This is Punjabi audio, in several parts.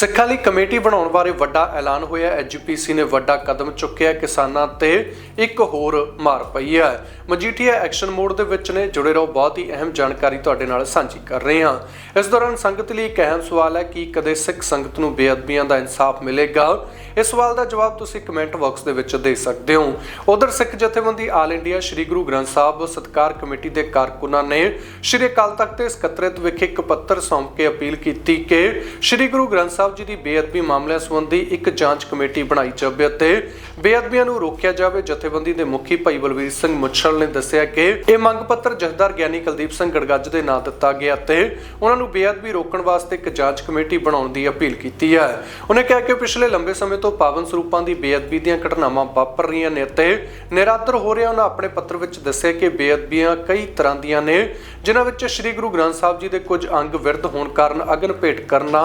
ਸਿੱਖਾਂ ਲਈ ਕਮੇਟੀ ਬਣਾਉਣ ਬਾਰੇ ਵੱਡਾ ਐਲਾਨ ਹੋਇਆ। ਐਜੀਪੀਸੀ ਨੇ ਵੱਡਾ ਕਦਮ ਚੁੱਕਿਆ। ਕਿਸਾਨਾਂ ਤੇ ਇੱਕ ਹੋਰ ਮਾਰ ਪਈ ਹੈ। ਮਜੀਠੀਆ ਐਕਸ਼ਨ ਮੋਡ ਦੇ ਵਿੱਚ ਨੇ। ਜੁੜੇ ਰਹੋ। ਬਹੁਤ ਹੀ ਅਹਿਮ ਜਾਣਕਾਰੀ ਤੁਹਾਡੇ ਨਾਲ ਸਾਂਝੀ ਕਰ ਰਹੇ ਹਾਂ। ਇਸ ਦੌਰਾਨ ਸੰਗਤ ਲਈ ਇੱਕ ਅਹਿਮ ਸਵਾਲ ਹੈ ਕਿ ਕਦੇ ਸਿੱਖ ਸੰਗਤ ਨੂੰ ਬੇਅਦਬੀਆਂ ਦਾ ਇਨਸਾਫ ਮਿਲੇਗਾ? ਇਸ ਸਵਾਲ ਦਾ ਜਵਾਬ ਤੁਸੀਂ ਕਮੈਂਟ ਬਾਕਸ ਦੇ ਵਿੱਚ ਦੇ ਸਕਦੇ ਹੋ। ਉਧਰ ਸਿੱਖ ਜਥੇਬੰਦੀ ਆਲ ਇੰਡੀਆ ਸ੍ਰੀ ਗੁਰੂ ਗ੍ਰੰਥ ਸਾਹਿਬ ਸਤਕਾਰ ਕਮੇਟੀ ਦੇ ਕਾਰਕੁਨਾਂ ਨੇ ਸ੍ਰੀ ਅਕਾਲ ਤਖਤ ਦੇ ਸਕੱਤਰੇਤ ਵਿਖੇ ਇੱਕ ਪੱਤਰ ਸੌਂਪ ਕੇ ਅਪੀਲ ਕੀਤੀ ਕਿ ਸ੍ਰੀ ਗੁਰੂ ਗ੍ਰੰਥ ਸਾਹਿਬ ਜੀ ਦੀ ਬੇਅਦਬੀ ਮਾਮਲਿਆਂ ਸੰਬੰਧੀ ਇੱਕ ਜਾਂਚ ਕਮੇਟੀ ਬਣਾਈ ਜਾਵੇ ਅਤੇ ਬੇਅਦਬੀਆਂ ਨੂੰ ਰੋਕਿਆ ਜਾਵੇ। ਜਥੇਬੰਦੀ ਦੇ ਮੁਖੀ ਭਾਈ ਬਲਵੀਰ ਸਿੰਘ ਮੁੱਛਲ ਨੇ ਦੱਸਿਆ ਕਿ ਇਹ ਮੰਗ ਪੱਤਰ ਜਥੇਦਾਰ ਗਿਆਨੀ ਕੁਲਦੀਪ ਸਿੰਘ ਗੜਗੱਜ ਦੇ ਨਾਂ ਦਿੱਤਾ ਗਿਆ ਤੇ ਉਹਨਾਂ ਨੂੰ ਬੇਅਦਬੀ ਰੋਕਣ ਵਾਸਤੇ ਇੱਕ ਜਾਂਚ ਕਮੇਟੀ ਬਣਾਉਣ ਦੀ ਅਪੀਲ ਕੀਤੀ ਹੈ। ਉਹਨੇ ਕਿਹਾ ਕਿ ਪਿਛਲੇ ਲੰਬੇ ਸਮੇਂ ਤੋਂ ਪਾਵਨ ਸਰੂਪਾਂ ਦੀ ਬੇਅਦਬੀ ਦੀਆਂ ਘਟਨਾਵਾਂ ਵਾਪਰ ਰਹੀਆਂ ਨੇ ਅਤੇ ਨਿਰਾਦਰ ਹੋ ਰਿਹਾ। ਉਹਨਾਂ ਆਪਣੇ ਪੱਤਰ ਵਿੱਚ ਦੱਸਿਆ ਕਿ ਬੇਅਦਬੀਆਂ ਕਈ ਤਰ੍ਹਾਂ ਦੀਆਂ ਨੇ। ਜਿਨ੍ਹਾਂ ਵਿੱਚ ਸ੍ਰੀ ਗੁਰੂ ਗ੍ਰੰਥ ਸਾਹਿਬ ਜੀ ਦੇ ਕੁਝ ਅੰਗ ਵਿਰਧ ਹੋਣ ਕਾਰਨ ਅਗਨ ਭੇਟ ਕਰਨਾ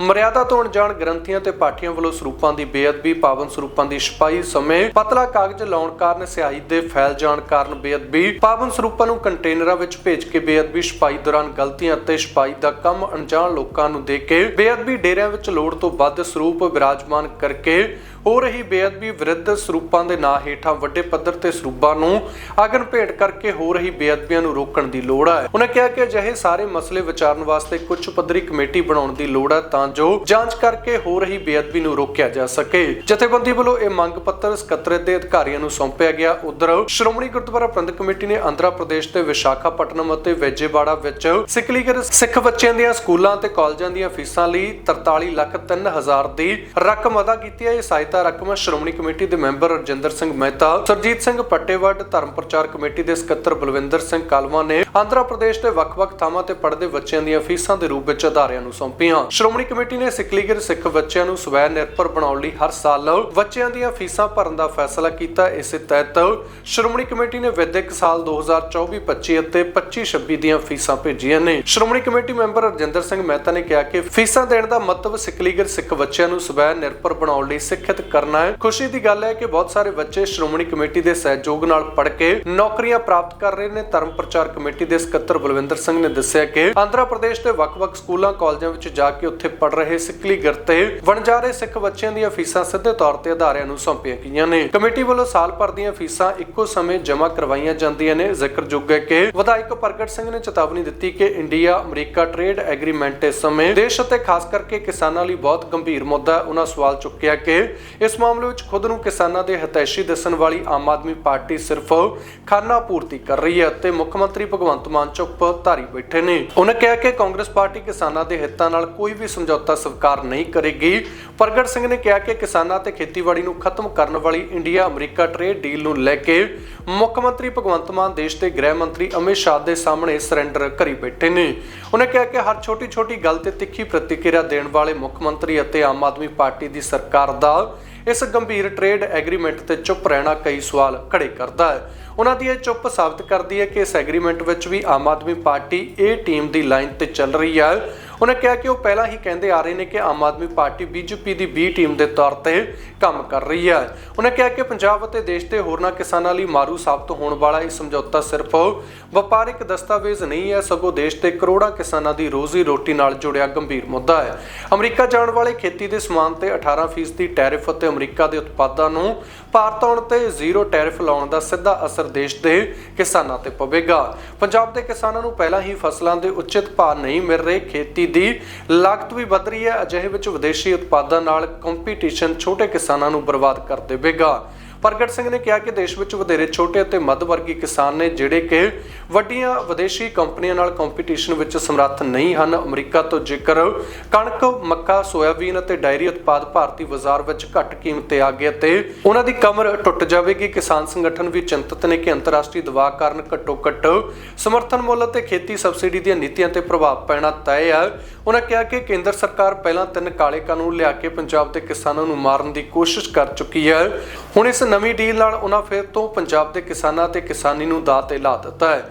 ਮਰਿਆਦਾ ਤੋਂ ਅਣਜਾਣ ਗ੍ਰੰਥੀਆਂ ਤੇ ਪਾਠੀਆਂ ਵੱਲੋਂ ਸਰੂਪਾਂ ਦੀ ਬੇਅਦਬੀ, ਪਾਵਨ ਸਰੂਪਾਂ ਦੀ ਛਪਾਈ ਸਮੇਂ ਪਤਲਾ ਕਾਗਜ਼ ਲਾਉਣ ਕਾਰਨ ਸਿਆਹੀ ਦੇ ਫੈਲ ਜਾਣ ਕਾਰਨ ਬੇਅਦਬੀ, ਪਾਵਨ ਸਰੂਪਾਂ ਨੂੰ ਕੰਟੇਨਰਾਂ ਵਿੱਚ ਭੇਜ ਕੇ ਬੇਅਦਬੀ, ਛਪਾਈ ਦੌਰਾਨ ਗਲਤੀਆਂ ਅਤੇ ਛਪਾਈ ਦਾ ਕੰਮ ਅਣਜਾਣ ਲੋਕਾਂ ਨੂੰ ਦੇ ਕੇ ਬੇਅਦਬੀ ਡੇਰਿਆਂ ਵਿੱਚ ਲੋੜ ਤੋਂ ਵੱਧ ਸਰੂਪ ਵਿਰਾਜਮਾਨ ਕਰਕੇ ਹੋ ਰਹੀ ਬੇਅਦਬੀ ਵਿਰੁੱਧ ਸਰੂਪਾਂ ਦੇ ਨਾਂ ਹੇਠਾਂ ਵੱਡੇ ਪੱਧਰ ਤੇ ਸਰੂਪਾਂ ਨੂੰ ਅਗਨ ਭੇਟ ਕਰਕੇ ਹੋ ਰਹੀ ਬੇਅਦਬੀਆਂ ਨੂੰ ਰੋਕਣ ਦੀ ਲੋੜ ਹੈ। ਉਹਨਾਂ ਕਿਹਾ ਕਿ ਅਜਿਹੇ ਸਾਰੇ ਮਸਲੇ ਵਿਚਾਰਨ ਵਾਸਤੇ ਕੁਝ ਪੱਧਰੀ ਕਮੇਟੀ ਬਣਾਉਣ ਦੀ ਲੋੜ ਹੈ ਤਾਂ ਜੋ ਜਾਂਚ ਕਰਕੇ ਹੋ ਰਹੀ ਬੇਅਦਬੀ ਨੂੰ ਰੋਕਿਆ ਜਾ ਸਕੇ। ਜਥੇਬੰਦੀ ਵੱਲੋਂ ਇਹ ਮੰਗ ਪੱਤਰ ਸਕੱਤਰੇਤ ਦੇ ਅਧਿਕਾਰੀਆਂ ਨੂੰ ਸੌਂਪਿਆ ਗਿਆ। ਉਧਰ ਸ਼੍ਰੋਮਣੀ ਗੁਰਦੁਆਰਾ ਪ੍ਰਬੰਧਕ ਕਮੇਟੀ ਨੇ ਆਂਧਰਾ ਪ੍ਰਦੇਸ਼ ਦੇ ਵਿਸ਼ਾਖਾਪਟਨਮ ਅਤੇ ਵੇਜੇਵਾੜਾ ਵਿੱਚ ਸਿੱਖ ਸਿੱਖ ਬੱਚਿਆਂ ਦੀਆਂ ਸਕੂਲਾਂ ਤੇ ਕਾਲਜਾਂ ਦੀਆਂ ਫੀਸਾਂ ਲਈ 43 ਲੱਖ 3000 ਦੀ ਰਕਮ ਅਦਾ ਕੀਤੀ ਹੈ। ਇਹ ਸਹਾਇਤਾ ਰਕਮ ਸ਼੍ਰੋਮਣੀ ਕਮੇਟੀ ਦੇ ਮੈਂਬਰ ਰਜਿੰਦਰ ਸਿੰਘ ਮਹਿਤਾ, ਸਰਜੀਤ ਸਿੰਘ ਪੱਟੇਵੱਡ ਧਰਮ ਪ੍ਰਚਾਰ ਕਮੇਟੀ ਦੇ ਸਕੱਤਰ ਬਲਵਿੰਦਰ ਸਿੰਘ ਕਾਲਵਾ ਨੇ ਆਂਧਰਾ ਪ੍ਰਦੇਸ਼ ਦੇ ਵੱਖ-ਵੱਖ ਥਾਵਾਂ ਤੇ ਪੜ੍ਹਦੇ ਬੱਚਿਆਂ ਦੀਆਂ ਫੀਸਾਂ ਦੇ ਰੂਪ ਵਿੱਚ ਅਦਾਰਿਆਂ ਨੂੰ ਸੌਂਪੀਆਂ। ਸ਼੍ਰੋਮਣੀ ਕਮੇਟੀ ਨੇ ਸਿੱਖ ਸਿੱਖ ਬੱਚਿਆਂ ਨੂੰ ਸਵੈ ਨਿਰਭਰ ਬਣਾਉਣ ਲਈ ਹਰ ਸਾਲ ਬੱਚਿਆਂ ਦੀਆਂ ਫੀਸਾਂ ਭਰਨ ਦਾ ਫੈਸਲਾ ਕੀਤਾ। ਇਸੇ ਤਹਿਤ ਸ਼੍ਰੋਮਣੀ ਕਮੇਟੀ ਨੇ ਵਿਦਿਅਕ ਸਾਲ 2024-25 ਅਤੇ 25-26 ਦੀਆਂ ਫੀਸਾਂ ਭੇਜੀਆਂ ਨੇ। ਸ਼੍ਰੋਮਣੀ ਕਮੇਟੀ ਮੈਂਬਰ ਰਜਿੰਦਰ ਸਿੰਘ ਮਹਿਤਾ ਨੇ ਕਿਹਾ ਕਿ ਫੀਸਾਂ ਦੇਣ ਦਾ ਮਤਲਬ ਸਿੱਖ ਸਿੱਖ ਬੱਚਿਆਂ ਨੂੰ ਸਵੈ ਨਿਰਭਰ ਬਣਾਉਣ ਲਈ ਸਿੱਖਿਅਤ ਕਰਨਾ ਹੈ। ਖੁਸ਼ੀ ਦੀ ਗੱਲ ਹੈ ਕਿ ਬਹੁਤ ਸਾਰੇ ਬੱਚੇ ਸ਼੍ਰੋਮਣੀ ਕਮੇਟੀ ਦੇ ਸਹਿਯੋਗ ਨਾਲ ਪੜ੍ਹ ਕੇ ਨੌਕਰੀਆਂ ਪ੍ਰਾਪਤ ਕਰ ਰਹੇ ਨੇ। ਧਰਮ ਪ੍ਰਚਾਰ ਕਮੇਟੀ ਦੇ ਸਕੱਤਰ ਬਲਵਿੰਦਰ ਸਿੰਘ ਨੇ ਦੱਸਿਆ ਕਿ ਆਂਧਰਾ ਪ੍ਰਦੇਸ਼ ਦੇ ਵੱਖ-ਵੱਖ ਸਕੂਲਾਂ, ਕਾਲਜਾਂ ਵਿੱਚ ਜਾ ਕੇ ਉੱਥੇ ਪੜ੍ਹ ਰਹੇ ਸਿੱਖ ਲੀਗਰ ਵਣਜਾਰੇ ਸਿੱਖ ਬੱਚਿਆਂ ਦੀਆਂ ਫੀਸਾਂ ਸਿੱਧੇ ਤੌਰ ਤੇ ਅਦਾਰਿਆਂ ਨੂੰ ਸੌਂਪੀਆਂ ਗਈਆਂ ਨੇ। ਕਮੇਟੀ ਵੱਲੋਂ ਸਾਲ ਭਰ ਦੀਆਂ ਫੀਸਾਂ ਇੱਕੋ ਸਮੇਂ ਜਮ੍ਹਾਂ ਕਰਵਾਈਆਂ ਜਾਂਦੀਆਂ ਨੇ। ਜ਼ਿਕਰਯੋਗ ਹੈ ਕਿ ਵਿਧਾਇਕ ਪ੍ਰਗਟ ਸਿੰਘ ਨੇ ਚੇਤਾਵਨੀ ਦਿੱਤੀ ਕਿ ਇੰਡੀਆ, ਅਮਰੀਕਾ ਟ੍ਰੇਡ ਐਗਰੀਮੈਂਟ ਇਸ ਸਮੇਂ ਦੇਸ਼ ਅਤੇ ਖਾਸ ਕਰਕੇ ਕਿਸਾਨਾਂ ਲਈ ਬਹੁਤ ਗੰਭੀਰ ਮੁੱਦਾ ਹੈ। ਉਹਨਾਂ ਸਵਾਲ ਚੁੱਕਿਆ ਕਿ ਇਸ ਮਾਮਲੇ ਵਿੱਚ ਖੁਦ ਨੂੰ ਕਿਸਾਨਾਂ ਦੇ ਹਿਤੈਸ਼ੀ ਦੱਸਣ ਵਾਲੀ ਆਮ ਆਦਮੀ ਪਾਰਟੀ ਸਿਰਫ ਖਾਨਾ ਪੂਰਤੀ ਕਰ ਰਹੀ ਹੈ ਅਤੇ ਮੁੱਖ ਮੰਤਰੀ ਭਗਵੰਤ ਮਾਨ ਚੁੱਪ ਧਾਰੀ ਬੈਠੇ ਨੇ। ਉਹਨਾਂ ਕਿਹਾ ਕਿ ਕਾਂਗਰਸ ਪਾਰਟੀ ਕਿਸਾਨਾਂ ਦੇ ਹਿੱਤਾਂ ਨਾਲ ਕੋਈ ਵੀ ਸਮਝੌਤਾ ਸਵੀਕਾਰ ਨਹੀਂ ਕਰੇਗੀ। ਪ੍ਰਗਟ ਸਿੰਘ ਨੇ ਕਿਹਾ ਕਿ ਕਿਸਾਨਾਂ ਤੇ ਖੇਤੀਬਾੜੀ ਨੂੰ ਖਤਮ ਕਰਨ ਵਾਲੀ ਇੰਡੀਆ ਅਮਰੀਕਾ ਟ੍ਰੇਡ ਡੀਲ ਨੂੰ ਲੈ ਕੇ ਮੁੱਖ ਮੰਤਰੀ ਭਗਵੰਤ ਮਾਨ ਦੇਸ਼ ਦੇ ਗ੍ਰਹਿ ਮੰਤਰੀ ਅਮਿਤ ਸ਼ਾਹ ਦੇ ਸਾਹਮਣੇ ਸਰੈਂਡਰ ਕਰੀ ਬੈਠੇ ਨੇ। ਉਹਨੇ ਕਿਹਾ ਕਿ ਹਰ ਛੋਟੀ-ਛੋਟੀ ਗੱਲ ਤੇ ਤਿੱਖੀ ਪ੍ਰਤੀਕਿਰਿਆ ਦੇਣ ਵਾਲੇ ਮੁੱਖ ਮੰਤਰੀ ਅਤੇ ਆਮ ਆਦਮੀ ਪਾਰਟੀ ਦੀ ਸਰਕਾਰ ਦਾ ਇਸ ਗੰਭੀਰ ਟ੍ਰੇਡ ਐਗਰੀਮੈਂਟ ਤੇ ਚੁੱਪ ਰਹਿਣਾ ਕਈ ਸਵਾਲ ਖੜੇ ਕਰਦਾ ਹੈ। ਉਹਨਾਂ ਦੀ ਇਹ ਚੁੱਪ ਸਾਬਤ ਕਰਦੀ ਹੈ ਕਿ ਇਸ ਐਗਰੀਮੈਂਟ ਵਿੱਚ ਵੀ ਆਮ ਆਦਮੀ ਪਾਰਟੀ ਇਹ ਟੀਮ ਦੀ ਲਾਈਨ ਤੇ ਚੱਲ ਰਹੀ ਹੈ। ਉਹਨੇ ਕਿਹਾ ਕਿ ਉਹ ਪਹਿਲਾਂ ਹੀ ਕਹਿੰਦੇ ਆ ਰਹੇ ਨੇ ਕਿ ਆਮ ਆਦਮੀ ਪਾਰਟੀ ਬੀਜੇਪੀ ਦੀ ਬੀ ਟੀਮ ਦੇ ਤੌਰ ਤੇ ਕੰਮ ਕਰ ਰਹੀ ਹੈ। ਉਹਨੇ ਕਿਹਾ ਕਿ ਪੰਜਾਬ ਅਤੇ ਦੇਸ਼ ਦੇ ਹੋਰਨਾਂ ਕਿਸਾਨਾਂ ਲਈ ਮਾਰੂ ਸਾਬਤ ਹੋਣ ਵਾਲਾ ਇਹ ਸਮਝੌਤਾ ਸਿਰਫ ਵਪਾਰਿਕ ਦਸਤਾਵੇਜ਼ ਨਹੀਂ ਹੈ, ਸਗੋਂ ਦੇਸ਼ ਦੇ ਕਰੋੜਾਂ ਕਿਸਾਨਾਂ ਦੀ ਰੋਜ਼ੀ ਰੋਟੀ ਨਾਲ ਜੁੜਿਆ ਗੰਭੀਰ ਮੁੱਦਾ ਹੈ। ਅਮਰੀਕਾ ਜਾਣ ਵਾਲੇ ਖੇਤੀ ਦੇ ਸਮਾਨ ਤੇ 18% ਦੀ ਟੈਰਿਫ ਅਤੇ ਅਮਰੀਕਾ ਦੇ ਉਤਪਾਦਾਂ ਨੂੰ ਭਾਰਤ ਆਉਣ ਤੇ ਜ਼ੀਰੋ ਟੈਰਿਫ ਲਾਉਣ ਦਾ ਸਿੱਧਾ ਅਸਰ ਦੇਸ਼ ਦੇ ਕਿਸਾਨਾਂ ਤੇ ਪਵੇਗਾ। ਪੰਜਾਬ ਦੇ ਕਿਸਾਨਾਂ ਨੂੰ ਪਹਿਲਾਂ ਹੀ ਫਸਲਾਂ ਦੇ ਉਚਿਤ ਭਾਅ ਨਹੀਂ ਮਿਲ ਰਹੇ, ਖੇਤੀ ਦੀ ਲਾਗਤ ਵੀ ਵੱਧ ਰਹੀ ਹੈ। ਅਜਿਹੇ ਵਿੱਚ ਵਿਦੇਸ਼ੀ ਉਤਪਾਦਾਂ ਨਾਲ ਕੰਪੀਟੀਸ਼ਨ ਛੋਟੇ ਕਿਸਾਨਾਂ ਨੂੰ ਬਰਬਾਦ ਕਰ ਦੇਵੇਗਾ। ਪ੍ਰਗਟ ਸਿੰਘ ਨੇ ਕਿਹਾ ਕਿ ਦੇਸ਼ ਵਿੱਚ ਵਧੇਰੇ ਛੋਟੇ ਅਤੇ ਮੱਧ ਵਰਗੀ ਕਿਸਾਨ ਨੇ ਜਿਹੜੇ ਕਿ ਵੱਡੀਆਂ ਵਿਦੇਸ਼ੀ ਕੰਪਨੀਆਂ ਨਾਲ ਕੰਪੀਟੀਸ਼ਨ ਵਿੱਚ ਸਮਰੱਥ ਨਹੀਂ ਹਨ। ਅਮਰੀਕਾ ਤੋਂ ਜੇਕਰ ਕਣਕ, ਮੱਕਾ, ਸੋਇਆਬੀਨ ਅਤੇ ਡਾਇਰੀ ਉਤਪਾਦ ਭਾਰਤੀ ਬਾਜ਼ਾਰ ਵਿੱਚ ਘੱਟ ਕੀਮਤ ਤੇ ਆ ਗਏ ਤੇ ਉਹਨਾਂ ਦੀ ਕਮਰ ਟੁੱਟ ਜਾਵੇਗੀ। ਕਿਸਾਨ ਸੰਗਠਨ ਵੀ ਚਿੰਤਤ ਨੇ ਕਿ ਅੰਤਰਰਾਸ਼ਟਰੀ ਦਬਾਅ ਕਾਰਨ ਘੱਟੋ ਘੱਟ ਸਮਰਥਨ ਮੁੱਲ ਅਤੇ ਖੇਤੀ ਸਬਸਿਡੀ ਦੀਆਂ ਨੀਤੀਆਂ ਤੇ ਪ੍ਰਭਾਵ ਪੈਣਾ ਤੈਅ ਹੈ। ਉਹਨਾਂ ਕਿਹਾ ਕਿ ਕੇਂਦਰ ਸਰਕਾਰ ਪਹਿਲਾਂ ਤਿੰਨ ਕਾਲੇ ਕਾਨੂੰਨ ਲਿਆ ਕੇ ਪੰਜਾਬ ਦੇ ਕਿਸਾਨਾਂ ਨੂੰ ਮਾਰਨ ਦੀ ਕੋਸ਼ਿਸ਼ ਕਰ ਚੁੱਕੀ ਹੈ। ਹੁਣ ਇਸ ਨਵੀਂ ਡੀਲ ਨਾਲ ਉਹਨਾਂ ਫਿਰ ਤੋਂ ਪੰਜਾਬ ਦੇ ਕਿਸਾਨਾਂ ਤੇ ਕਿਸਾਨੀ ਨੂੰ ਦਾਅ ਤੇ ਲਾ ਦਿੱਤਾ ਹੈ।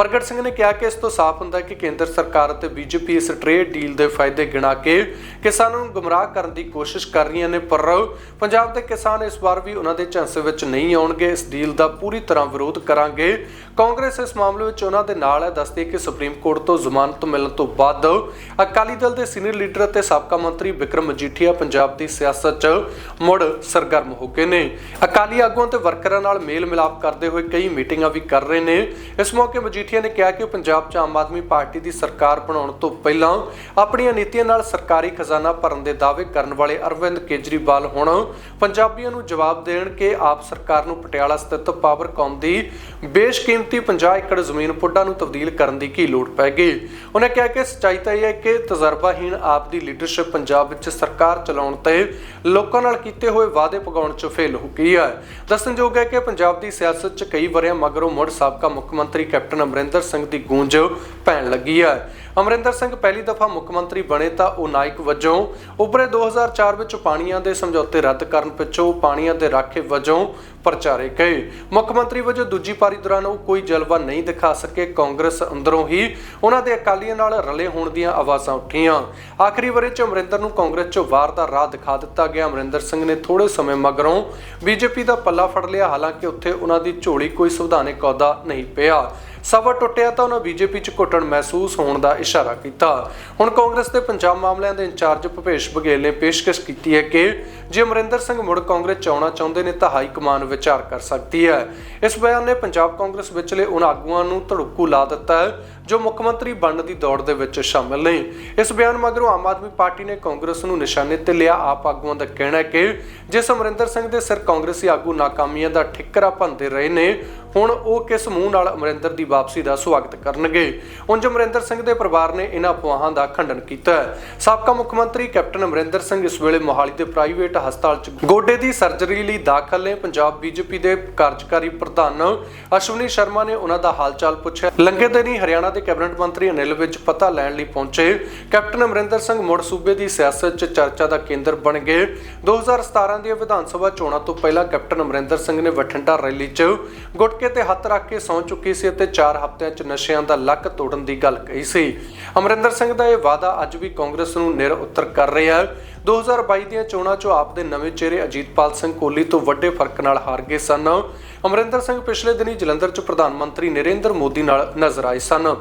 ਪ੍ਰਗਟ ਸਿੰਘ ਨੇ ਕਿਹਾ ਕਿ ਇਸ ਤੋਂ ਸਾਫ਼ ਹੁੰਦਾ ਹੈ ਕਿ ਕੇਂਦਰ ਸਰਕਾਰ ਅਤੇ ਬੀਜੇਪੀ ਇਸ ਟ੍ਰੇਡ ਡੀਲ ਦੇ ਫਾਇਦੇ ਗਿਣਾ ਕੇ ਕਿਸਾਨਾਂ ਨੂੰ ਗੁੰਮਰਾਹ ਕਰਨ ਦੀ ਕੋਸ਼ਿਸ਼ ਕਰ ਰਹੀਆਂ ਨੇ, ਪਰ ਪੰਜਾਬ ਦੇ ਕਿਸਾਨ ਇਸ ਵਾਰ ਵੀ ਉਹਨਾਂ ਦੇ ਝਾਂਸੇ ਵਿੱਚ ਨਹੀਂ ਆਉਣਗੇ। ਇਸ ਡੀਲ ਦਾ ਪੂਰੀ ਤਰ੍ਹਾਂ ਵਿਰੋਧ ਕਰਾਂਗੇ। ਕਾਂਗਰਸ ਇਸ ਮਾਮਲੇ ਵਿੱਚ ਉਹਨਾਂ ਦੇ ਨਾਲ ਹੈ। ਦੱਸਦੇ ਕਿ ਸੁਪਰੀਮ ਕੋਰਟ ਤੋਂ ਜ਼ਮਾਨਤ ਮਿਲਣ ਤੋਂ ਬਾਅਦ ਅਕਾਲੀ ਦਲ ਦੇ ਸੀਨੀਅਰ ਲੀਡਰ ਅਤੇ ਸਾਬਕਾ ਮੰਤਰੀ ਵਿਕਰਮ ਮਜੀਠੀਆ ਪੰਜਾਬ ਦੀ ਸਿਆਸਤ 'ਚ ਮੁੜ ਸਰਗਰਮ ਹੋ ਗਏ ਨੇ। ਅਕਾਲੀ ਆਗੂਆਂ ਤੇ ਵਰਕਰਾਂ ਨਾਲ ਮੇਲ ਮਿਲਾਪ ਕਰਦੇ ਹੋਏ ਕਈ ਮੀਟਿੰਗਾਂ ਵੀ ਕਰ ਰਹੇ ਨੇ। ਇਸ ਮੌਕੇ ਮਜੀਠੀਆ ਨੇ ਕਿਹਾ ਕਿ ਉਹ ਪੰਜਾਬ 'ਚ ਆਮ ਆਦਮੀ ਪਾਰਟੀ ਦੀ ਸਰਕਾਰ ਬਣਾਉਣ ਤੋਂ ਪਹਿਲਾਂ ਆਪਣੀਆਂ ਨੀਤੀਆਂ ਨਾਲ ਸਰਕਾਰੀ ਖਜ਼ਾਨਾ ਭਰਨ ਦੇ ਦਾਅਵੇ ਕਰਨ ਵਾਲੇ ਅਰਵਿੰਦ ਕੇਜਰੀਵਾਲ ਹੁਣ ਪੰਜਾਬੀਆਂ ਨੂੰ ਜਵਾਬ ਦੇਣ ਕਿ ਆਪ ਸਰਕਾਰ ਨੂੰ ਪਟਿਆਲਾ ਸਥਿਤ ਪਾਵਰਕਾਮ ਦੀ ਬੇਸ਼ਕੀਮਤੀ 50 ਏਕੜ ਜ਼ਮੀਨ ਪੁੱਡਾ ਨੂੰ ਤਬਦੀਲ ਕਰਨ ਦੀ ਕੀ ਲੋੜ ਪੈ ਗਈ। ਉਹਨੇ ਕਿਹਾ ਕਿ ਸੱਚਾਈ ਤਾਂ ਇਹ ਹੈ ਕਿ ਤਜਰਬਾਹੀਣ ਆਪ ਦੀ ਲੀਡਰਸ਼ਿਪ ਪੰਜਾਬ ਵਿੱਚ ਸਰਕਾਰ ਚਲਾਉਣ ਤੇ ਲੋਕਾਂ ਨਾਲ ਕੀਤੇ ਹੋਏ ਵਾਅਦੇ ਪਗਾਉਣ 'ਚ ਫੇਲ ਹੋ ਗਈ ਹੈ। ਦੱਸਣਯੋਗ ਹੈ ਕਿ ਪੰਜਾਬ ਦੀ ਸਿਆਸਤ 'ਚ ਕਈ ਵਰਿਆਂ ਮਗਰੋਂ ਮੁੜ ਸਾਬਕਾ ਮੁੱਖ ਮੰਤਰੀ ਕੈਪਟਨ ਅਮਰਿੰਦਰ ਅਮਰਿੰਦਰ ਸਿੰਘ ਦੀ ਗੂੰਜ ਪੈਣ ਲੱਗੀ ਹੈ। ਅਮਰਿੰਦਰ ਸਿੰਘ ਪਹਿਲੀ ਦਫਾ ਮੁੱਖ ਮੰਤਰੀ ਬਣੇ ਤਾਂ ਉਹ ਨਾਇਕ ਵਜੋਂ ਉੱਭਰੇ 2004 ਵਿੱਚ ਪਾਣੀਆਂ ਦੇ ਸਮਝੌਤੇ ਰੱਦ ਕਰਨ ਪਿੱਛੋਂ ਪਾਣੀਆਂ ਦੇ ਰਾਖੇ ਵਜੋਂ ਪ੍ਰਚਾਰੇ ਗਏ। ਮੁੱਖ ਮੰਤਰੀ ਵਜੋਂ ਦੂਜੀ ਪਾਰੀ ਦੌਰਾਨ ਉਹ ਕੋਈ ਜਲਵਾ ਨਹੀਂ ਦਿਖਾ ਸਕੇ। ਕਾਂਗਰਸ ਅੰਦਰੋਂ ਹੀ ਉਹਨਾਂ ਦੇ ਅਕਾਲੀਆਂ ਨਾਲ ਰਲੇ ਹੋਣ ਦੀਆਂ ਆਵਾਜ਼ਾਂ ਉੱਠੀਆਂ। ਆਖਰੀ ਵਰੇ ਚ ਅਮਰਿੰਦਰ ਨੂੰ ਕਾਂਗਰਸ ਚੋਂ ਵਾਰ ਦਾ ਰਾਹ ਦਿਖਾ ਦਿੱਤਾ ਗਿਆ। ਅਮਰਿੰਦਰ ਸਿੰਘ ਨੇ ਥੋੜੇ ਸਮੇਂ ਮਗਰੋਂ ਬੀਜੇਪੀ ਦਾ ਪੱਲਾ ਫੜ ਲਿਆ। ਹਾਲਾਂਕਿ ਉੱਥੇ ਉਹਨਾਂ ਦੀ ਝੋਲੀ ਕੋਈ ਸੰਵਿਧਾਨਿਕ ਅਹੁਦਾ ਨਹੀਂ ਪਿਆ। ਸਭਾ ਟੁੱਟਿਆ ਤਾਂ ਉਹਨਾਂ ਬੀਜੇਪੀ 'ਚ ਘੁੱਟਣ ਮਹਿਸੂਸ ਹੋਣ ਦਾ ਇਸ਼ਾਰਾ ਕੀਤਾ। ਹੁਣ ਕਾਂਗਰਸ ਦੇ ਪੰਜਾਬ ਮਾਮਲਿਆਂ ਦੇ ਇੰਚਾਰਜ ਭੁਪੇਸ਼ ਬਘੇਲ ਨੇ ਪੇਸ਼ਕਸ਼ ਕੀਤੀ ਹੈ ਕਿ ਜੇ ਅਮਰਿੰਦਰ ਸਿੰਘ ਮੁੜ ਕਾਂਗਰਸ 'ਚ ਆਉਣਾ ਚਾਹੁੰਦੇ ਨੇ ਤਾਂ ਹਾਈ ਕਮਾਨ ਵਿਚਾਰ ਕਰ ਸਕਦੀ ਹੈ। ਇਸ ਬਿਆਨ ਨੇ ਪੰਜਾਬ ਕਾਂਗਰਸ ਵਿਚਲੇ ਉਹਨਾਂ ਆਗੂਆਂ ਨੂੰ ਧੜਕੂ ਲਾ ਦਿੱਤਾ ਹੈ। ਜੋ ਮੁੱਖ ਮੰਤਰੀ ਬਣਨ ਦੀ ਦੌੜ ਦੇ ਵਿੱਚ ਸ਼ਾਮਲ ਨੇ। ਇਸ ਬਿਆਨ ਮਗਰੋਂ ਆਮ ਆਦਮੀ ਪਾਰਟੀ ਨੇ ਕਾਂਗਰਸ ਨੂੰ ਨਿਸ਼ਾਨੇ ਤੇ ਲਿਆ। ਆਪ ਆਗੂਆਂ ਦਾ ਕਹਿਣਾ ਹੈ ਕਿ ਜਿਸ ਅਮਰਿੰਦਰ ਸਿੰਘ ਦੇ ਸਿਰ ਕਾਂਗਰਸੀ ਆਗੂ ਨਾਕਾਮੀਆਂ ਦਾ ਠਿੱਕਰਾ ਭੰਦੇ ਰਹੇ ਨੇ, ਹੁਣ ਉਹ ਕਿਸ ਮੂੰਹ ਨਾਲ ਅਮਰਿੰਦਰ ਦੀ ਵਾਪਸੀ ਦਾ ਸਵਾਗਤ ਕਰਨਗੇ? ਉਂਝ ਅਮਰਿੰਦਰ ਸਿੰਘ ਦੇ ਪਰਿਵਾਰ ਨੇ ਇਹਨਾਂ ਅਫਵਾਹਾਂ ਦਾ ਖੰਡਨ ਕੀਤਾ ਹੈ। ਸਾਬਕਾ ਮੁੱਖ ਮੰਤਰੀ ਕੈਪਟਨ ਅਮਰਿੰਦਰ ਸਿੰਘ ਇਸ ਵੇਲੇ ਮੋਹਾਲੀ ਦੇ ਪ੍ਰਾਈਵੇਟ ਹਸਪਤਾਲ 'ਚ ਗੋਡੇ ਦੀ ਸਰਜਰੀ ਲਈ ਦਾਖਲ ਨੇ। ਪੰਜਾਬ ਬੀਜੇਪੀ ਦੇ ਕਾਰਜਕਾਰੀ ਪ੍ਰਧਾਨ ਅਸ਼ਵਨੀ ਸ਼ਰਮਾ ਨੇ ਉਹਨਾਂ ਦਾ ਹਾਲਚਾਲ ਪੁੱਛਿਆ। ਲੰਘੇ ਦਿਨੀ ਹੀ ਹਰਿਆਣਾ ਦੇ ਕੈਬਨਿਟ ਮੰਤਰੀ ਅਨਿਲ ਵਿੱਚ ਪਤਾ ਲੈਣ ਲਈ ਪਹੁੰਚੇ। ਕੈਪਟਨ ਅਮਰਿੰਦਰ ਸਿੰਘ ਮੁੜ ਸੂਬੇ ਦੀ ਸਿਆਸਤ 'ਚ ਚਰਚਾ ਦਾ ਕੇਂਦਰ ਬਣ ਗਏ। 2017 ਦੀਆਂ ਵਿਧਾਨ ਸਭਾ ਚੋਣਾਂ ਤੋਂ ਪਹਿਲਾਂ ਕੈਪਟਨ ਅਮਰਿੰਦਰ ਸਿੰਘ ਨੇ ਬਠਿੰਡਾ ਰੈਲੀ 'ਚ ਗੁਟਕੇ ਤੇ ਹੱਥ ਰੱਖ ਕੇ ਸੌਂ ਚੁੱਕੀ ਸੀ ਅਤੇ 4 ਹਫ਼ਤਿਆਂ 'ਚ ਨਸ਼ਿਆਂ ਦਾ ਲੱਕ ਤੋੜਨ ਦੀ ਗੱਲ ਕਹੀ ਸੀ। ਅਮਰਿੰਦਰ ਸਿੰਘ ਦਾ ਇਹ ਵਾਅਦਾ ਅੱਜ ਵੀ ਕਾਂਗਰਸ ਨੂੰ ਨਿਰ ਉੱਤਰ ਕਰ ਰਿਹਾ ਹੈ। 2022 ਦੀਆਂ ਚੋਣਾਂ 'ਚੋਂ ਆਪ ਦੇ ਨਵੇਂ ਚਿਹਰੇ ਅਜੀਤਪਾਲ ਸਿੰਘ ਕੋਹਲੀ ਤੋਂ ਵੱਡੇ ਫ਼ਰਕ ਨਾਲ ਹਾਰ ਗਏ ਸਨ। ਅਮਰਿੰਦਰ ਸਿੰਘ ਪਿਛਲੇ ਦਿਨੀ ਜਲੰਧਰ 'ਚ ਪ੍ਰਧਾਨ ਮੰਤਰੀ ਨਰਿੰਦਰ ਮੋਦੀ ਨਾਲ ਨਜ਼ਰ ਆਏ ਸਨ।